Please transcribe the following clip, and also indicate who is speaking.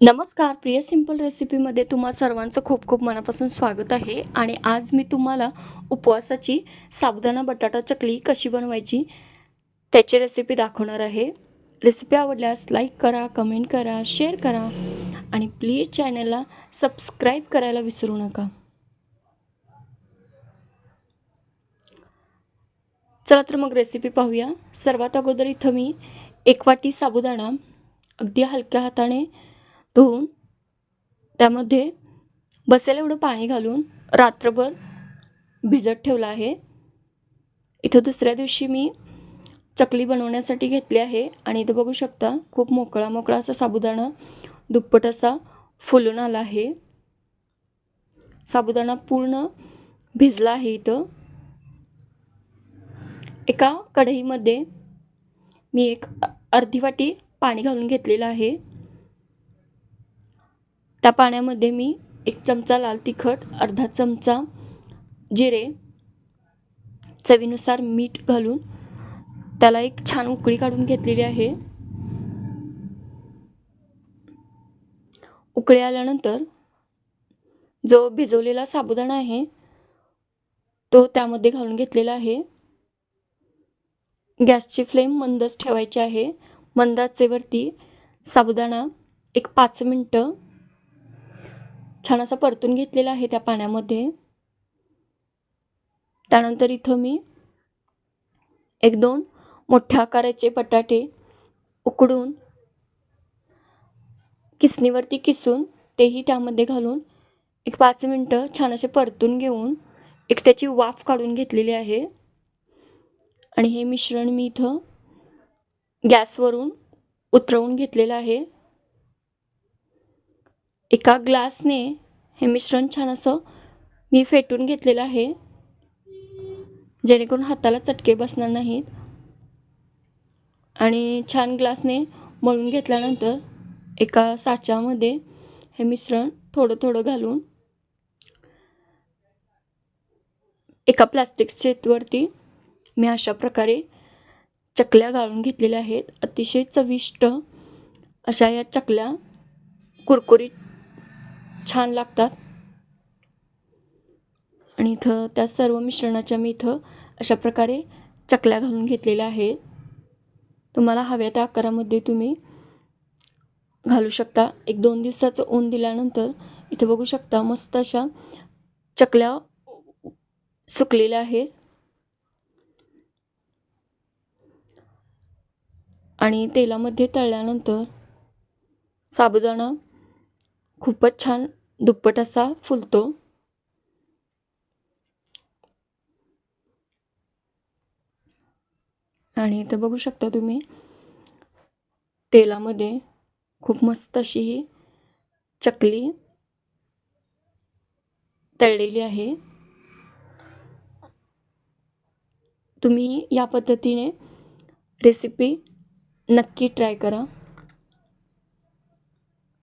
Speaker 1: नमस्कार प्रिय सिंपल रेसिपीमध्ये तुम्हा सर्वांचं खूप खूप मनापासून स्वागत आहे. आणि आज मी तुम्हाला उपवासाची साबुदाणा बटाटा चकली कशी बनवायची त्याची रेसिपी दाखवणार आहे. रेसिपी आवडल्यास लाईक करा कमेंट करा शेअर करा आणि प्लीज चॅनलला सबस्क्राईब करायला विसरू नका. चला तर मग रेसिपी पाहूया. सर्वात अगोदर इथं मी एक वाटी साबुदाणा अगदी हलक्या हाताने धुवून त्यामध्ये बसेल एवढं पाणी घालून रात्रभर भिजत ठेवलं आहे. इथं दुसऱ्या दिवशी मी चकली बनवण्यासाठी घेतली आहे आणि इथं बघू शकता खूप मोकळा मोकळा असा साबुदाणा दुप्पट असा फुलून आला आहे. साबुदाणा पूर्ण भिजला आहे इथं. एका कढईमध्ये मी एक अर्धी वाटी पाणी घालून घेतलेलं आहे. त्या पाण्यामध्ये मी एक चमचा लाल तिखट अर्धा चमचा जिरे चवीनुसार मीठ घालून त्याला एक छान उकळी काढून घेतलेली आहे. उकळी आल्यानंतर जो भिजवलेला साबुदाणा आहे तो त्यामध्ये घालून घेतलेला आहे. गॅसची फ्लेम मंदच ठेवायची आहे. मंदाचेवरती साबुदाणा एक पाच मिनटं छान असा परतून घेतलेला आहे त्या पाण्यामध्ये. त्यानंतर इथं मी एक दोन मोठ्या आकाराचे बटाटे उकडून किसणीवरती किसून तेही त्यामध्ये घालून एक पाच मिनटं छान असे परतून घेऊन एक त्याची वाफ काढून घेतलेली आहे. आणि हे मिश्रण मी इथं गॅसवरून उतरवून घेतलेलं आहे. एका ग्लासने हे मिश्रण छान असं मी फेटून घेतलेलं आहे. जेणेकरून हाताला चटके बसणार नाहीत. आणि छान ग्लासने मळून घेतल्यानंतर एका साच्यामध्ये हे मिश्रण थोडं थोडं घालून एका प्लास्टिक सेटवरती मी अशा प्रकारे चकल्या गाळून घेतलेल्या आहेत. अतिशय चविष्ट अशा या चकल्या कुरकुरीत छान लागतात. आणि इथं त्या सर्व मिश्रणाच्या मी इथं अशा प्रकारे चकल्या घालून घेतलेल्या आहे. तुम्हाला हव्या त्या आकारामध्ये तुम्ही घालू शकता. एक दोन दिवसाचं ऊन दिल्यानंतर इथं बघू शकता मस्त अशा चकल्या सुकलेल्या आहेत. आणि तेलामध्ये तळल्यानंतर साबुदाणा खूपच छान दुप्पट असा फुलतो. आणि इथं बघू शकता तुम्ही तेलामध्ये खूप मस्त अशी ही चकली तळलेली आहे. तुम्ही या पद्धतीने रेसिपी नक्की ट्राय करा.